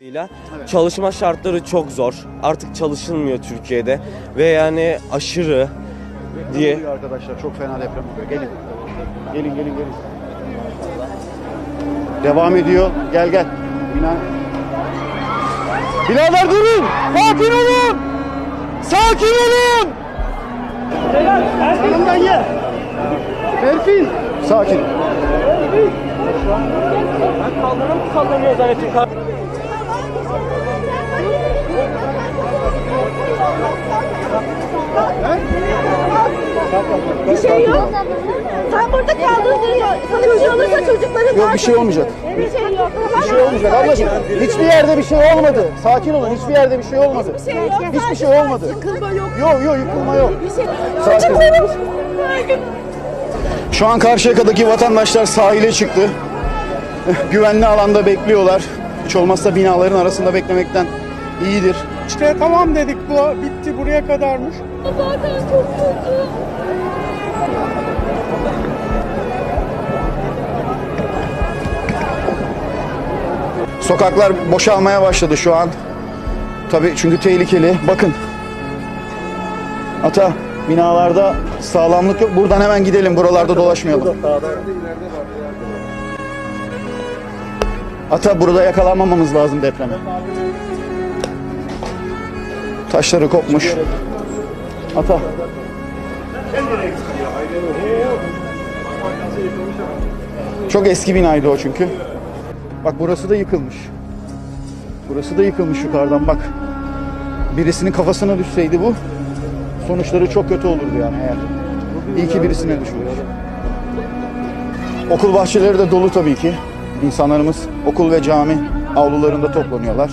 ile çalışma şartları çok zor. Artık çalışılmıyor Türkiye'de ve yani aşırı diye Oluyor arkadaşlar çok fena deprem oluyor. Gelin. Gelin gelin gelin. Devam ediyor. Gel gel. Bina. Birader durun. Sakin olun. Sakin olun. Ye. Berfin. Sakin. Bir şey yok. Sen burada kaldığın sana bir şey olursa çocukların Yok bir şey olmayacak. Bir şey yok. Tamam Bir şey olmayacak ablacığım. Hiçbir yerde bir şey olmadı. Sakin olun. Hiçbir yerde bir şey olmadı. Bir şey yok. Hiçbir şey olmadı. Yıkılma yok. Yok yok yıkılma yok. Bir şey Sakin. Çocuklarım. Şu an Karşıyaka'daki vatandaşlar sahile çıktı. Güvenli alanda bekliyorlar. Hiç olmazsa binaların arasında beklemekten iyidir. İşte tamam dedik bu bitti buraya kadarmış. Zaten çok kötü. Sokaklar boşalmaya başladı şu an. Tabii çünkü tehlikeli. Bakın. Ata binalarda sağlamlık yok. Buradan hemen gidelim. Buralarda dolaşmayalım. Ata burada yakalanmamamız lazım depreme. Taşları kopmuş. Ata. Çok eski binaydı o çünkü. Bak burası da yıkılmış. Burası da yıkılmış yukarıdan bak. Birisinin kafasına düşseydi bu sonuçları çok kötü olurdu yani eğer. İyi ki birisine düşmüş. Okul bahçeleri de dolu tabii ki. İnsanlarımız okul ve cami avlularında toplanıyorlar.